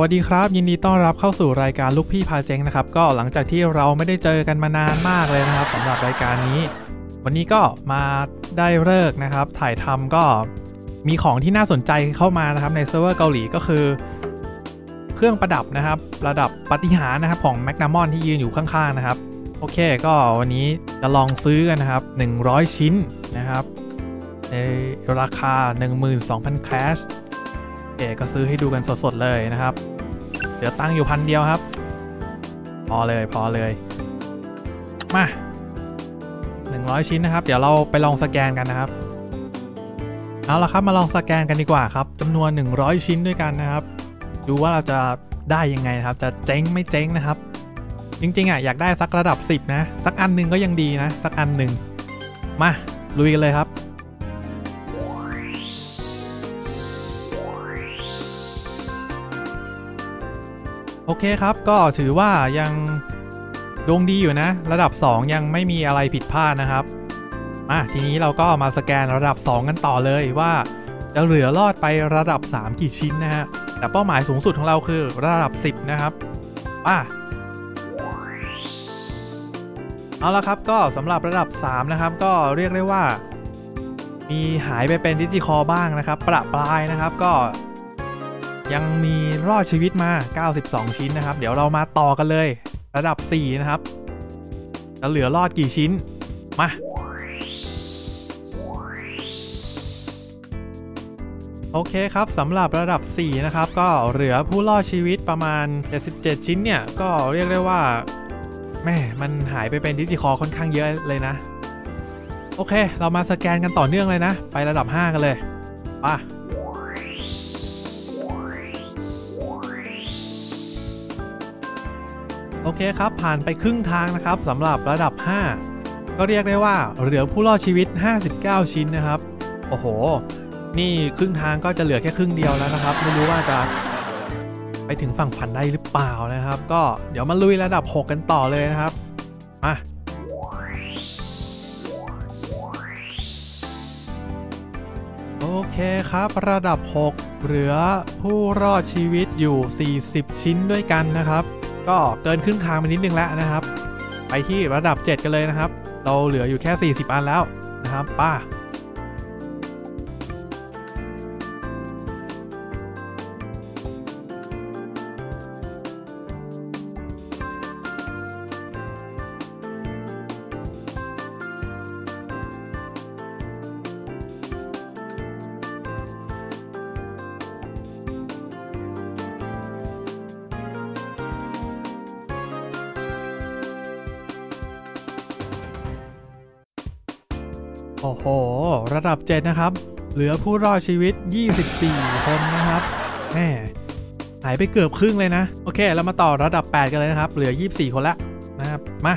วัสดีครับ ยินดีต้อนรับเข้าสู่รายการลูกพี่พาเจ๊งนะครับ ก็หลังจากที่เราไม่ได้เจอกันมานานมากเลยนะครับสำหรับรายการนี้ วันนี้ก็มาได้เลิกนะครับ ถ่ายทำก็มีของที่น่าสนใจเข้ามานะครับในเซิร์ฟเวอร์เกาหลีก็คือ เครื่องประดับนะครับ ระดับปฏิหารนะครับของแมกนามอนที่ยืนอยู่ข้างๆนะครับ โอเคก็วันนี้จะลองซื้อกันนะครับ 100 ชิ้นนะครับในราคา 12,000 แคช โอเคก็ซื้อให้ดูกันสดๆเลยนะครับเหลือตั้งอยู่พันเดียวครับ พอเลยพอเลย มา 100 ชิ้นนะครับ เดี๋ยวเราไปลองสแกนกันนะครับ เอาละครับมาลองสแกนกันดีกว่าครับจำนวน 100 ชิ้นด้วยกันนะครับ ดูว่าเราจะได้ยังไงนะครับ จะเจ๊งไม่เจ๊งนะครับ จริงๆอะอยากได้สักระดับ 10 นะ สักอันหนึ่งก็ยังดีนะ สักอันหนึ่งมาลุยกันเลยครับ โอเคครับก็ถือว่ายังดวงดีอยู่นะ ระดับ 2 ยังไม่มีอะไรผิดพลาดนะครับอะทีนี้เราก็มาสแกนระดับ 2 กันต่อเลยว่าจะเหลือรอดไประดับ 3 กี่ชิ้นนะฮะแต่เป้าหมายสูงสุดของเราคือระดับ 10 นะครับป่ะเอาละครับก็สำหรับระดับ 3 นะครับ ก็เรียกได้ว่า มีหายไปเป็นดิจิคอบ้างนะครับ ประปรายนะครับ ก็ ยังมีรอดชีวิตมา 92 ชิ้นนะครับ เดี๋ยวเรามาต่อกันเลย ระดับ 4 นะครับ จะเหลือรอดกี่ชิ้น มา โอเคครับสำหรับระดับ 4 นะครับ ก็เหลือผู้รอดชีวิตประมาณ 77 ชิ้นเนี่ย ก็เรียกได้ว่าแม่มันหายไปเป็นดิจิคอค่อนข้างเยอะเลยนะ โอเค เรามาสแกนกันต่อเนื่องเลยนะ ไประดับ 5 กันเลย ป่ะ โอเคครับ ผ่านไปครึ่งทางนะครับสำหรับระดับ 5 ก็เรียกได้ว่าเหลือผู้รอดชีวิต 59 ชิ้นนะครับ โอ้โห นี่ครึ่งทางก็จะเหลือแค่ครึ่งเดียวแล้วนะครับ ไม่รู้ว่าจะไปถึงฝั่งฝันได้หรือเปล่านะครับ ก็เดี๋ยวมาลุยระดับ 6 กันต่อเลยนะครับมาโอเคครับระดับ 6 เหลือผู้รอดชีวิตอยู่ 40 ชิ้นด้วยกันนะครับ ก็เกินครึ่งทางไปนิดนึงแล้วนะครับ ไปที่ระดับ 7 กันเลยนะครับ เราเหลืออยู่แค่ 40 อันแล้วนะครับ ป้า โอ้โห ระดับ 7 นะครับ เหลือผู้รอดชีวิต 24 คนนะครับแหมหายไปเกือบครึ่งเลยนะ โอเค เรามาต่อระดับ 8 กันเลยนะครับ เหลือ 24 คนละนะครับ มา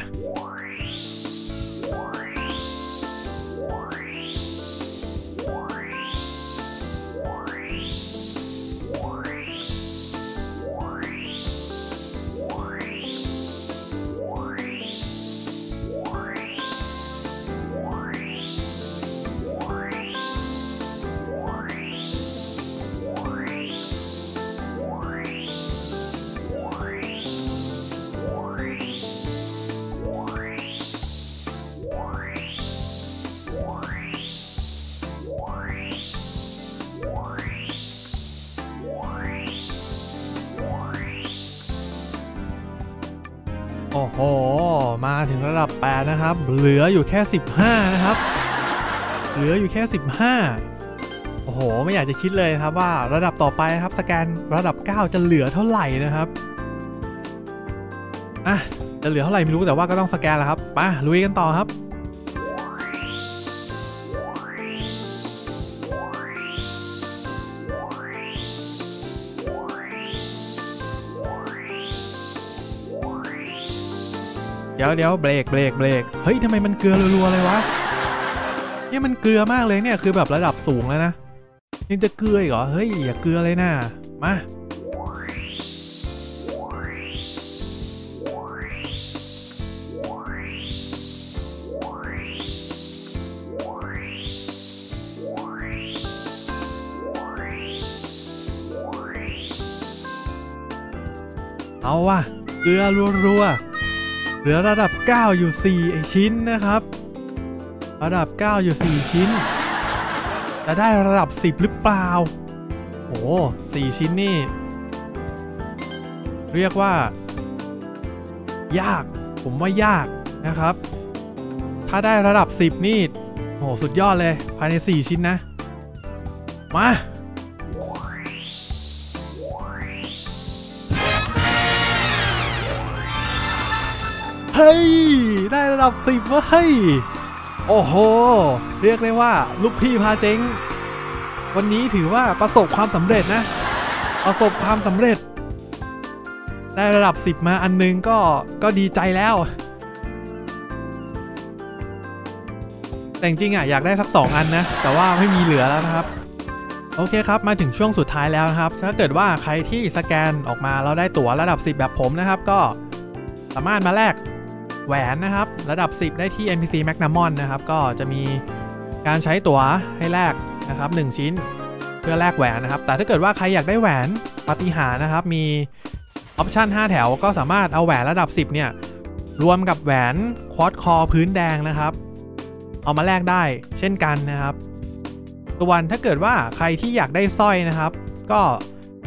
โอ้โห มาถึงระดับ 8 นะครับ เหลืออยู่แค่ 15 นะครับ เหลืออยู่แค่ 15 โอ้โห ไม่อยากจะคิดเลยครับว่าระดับต่อไปนะครับสแกนระดับ 9 จะเหลือเท่าไหร่นะครับ อะ จะเหลือเท่าไหร่ไม่รู้แต่ว่าก็ต้องสแกนแล้วครับ มาลุยกันต่อครับ ดี๋ยวเดี๋ยวเบรกเบรกเบรกเฮ้ยทำไมมันเกลือรัวๆเลยวะเนี่ยมันเกลือมากเลยเนี่ยคือแบบระดับสูงแล้วนะยังจะเกลืออีกเหรอเฮ้ยอย่าเกลือเลยนะมาเอาว่ะเกลือรัวๆ เหลือระดับ 9 อยู่ 4 ชิ้นนะครับ ระดับ 9 อยู่ 4 ชิ้น จะได้ระดับ 10 หรือเปล่า โอ้สี่ชิ้นนี่ เรียกว่า ยาก ผมว่ายากนะครับ ถ้าได้ระดับ 10 นี่ โอ้สุดยอดเลย ภายใน 4 ชิ้นนะ มา เฮ้ย ได้ระดับ10เว้ย โอ้โห เรียกได้ว่าลูกพี่พาเจ๊ง วันนี้ถือว่าประสบความสำเร็จนะ ประสบความสำเร็จ ได้ระดับ10มาอันนึงก็ก็ดีใจแล้ว แต่จริงอะอยากได้สัก2อันนะ แต่ว่าไม่มีเหลือแล้วนะครับโอเคครับ มาถึงช่วงสุดท้ายแล้วนะครับ ถ้าเกิดว่าใครที่สแกนออกมาแล้วได้ตั๋วระดับ 10 แบบผมนะครับ ก็สามารถมาแลก แหวนนะครับ ระดับ 10 ได้ที่ NPC Magnamon นะครับ ก็จะมีการใช้ตั๋วให้แลกนะครับ 1 ชิ้นเพื่อแลกแหวนนะครับ แต่ถ้าเกิดว่าใครอยากได้แหวนปฏิหารนะครับ มีออปชัน5 แถวก็สามารถเอาแหวนระดับ 10 เนี่ย รวมกับแหวนควอดคอพื้นแดงนะครับ เอามาแลกได้เช่นกันนะครับส่วนถ้าเกิดว่าใครที่อยากได้สร้อยนะครับ ก็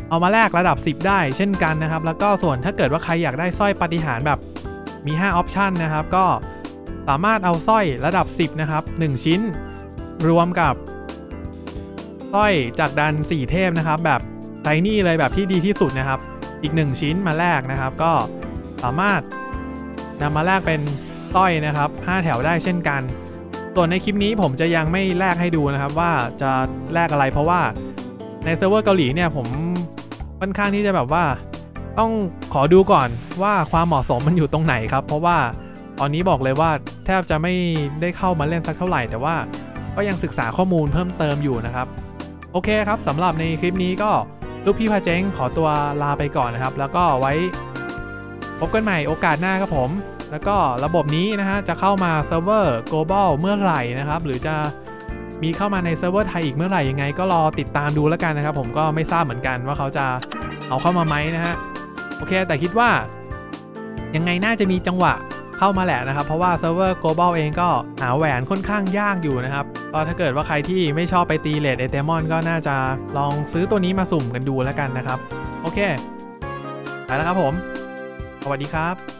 เอามาแลกระดับ 10 ได้เช่นกันนะครับ แล้วก็ส่วนถ้าเกิดว่าใครอยากได้สร้อยปฏิหารแบบ มี5ออปชันนะครับ ก็สามารถเอาสร้อยระดับ 10 นะครับ 1 ชิ้น รวมกับสร้อยจากดัน 4 เทพนะครับ แบบไทนี่เลยแบบที่ดีที่สุดนะครับ อีก 1 ชิ้นมาแลกนะครับ ก็สามารถนำมาแลกเป็นสร้อยนะครับ 5 แถวได้เช่นกัน ส่วนในคลิปนี้ผมจะยังไม่แลกให้ดูนะครับ ว่าจะแลกอะไรเพราะว่าในเซิร์ฟเวอร์เกาหลีเนี่ยผมค่อนข้างที่จะแบบว่า ต้องขอดูก่อนว่าความเหมาะสมมันอยู่ตรงไหนครับ เพราะว่าตอนนี้บอกเลยว่าแทบจะไม่ได้เข้ามาเล่นสักเท่าไหร่ แต่ว่าก็ยังศึกษาข้อมูลเพิ่มเติมอยู่นะครับ โอเคครับสำหรับในคลิปนี้ก็ลูกพี่พาเจ๊งขอตัวลาไปก่อนนะครับ แล้วก็ไว้พบกันใหม่โอกาสหน้าครับผม แล้วก็ระบบนี้นะฮะจะเข้ามาเซิร์ฟเวอร์ global เมื่อไหร่นะครับ หรือจะมีเข้ามาในเซิร์ฟเวอร์ไทยอีกเมื่อไหร่ยังไง ก็รอติดตามดูแล้วกันนะครับ ผมก็ไม่ทราบเหมือนกันว่าเขาจะเอาเข้ามาไหมนะฮะ โอเค แต่คิดว่า ยังไงน่าจะมีจังหวะเข้ามาแหละนะครับ เพราะว่าเซิร์ฟเวอร์ global เองก็หาแหวนค่อนข้างยากอยู่นะครับก็ถ้าเกิดว่าใครที่ไม่ชอบไปตีเลดเอเตมอนก็น่าจะลองซื้อตัวนี้มาสุ่มกันดูแล้วกันนะครับ โอเคไปแล้วครับผม สวัสดีครับ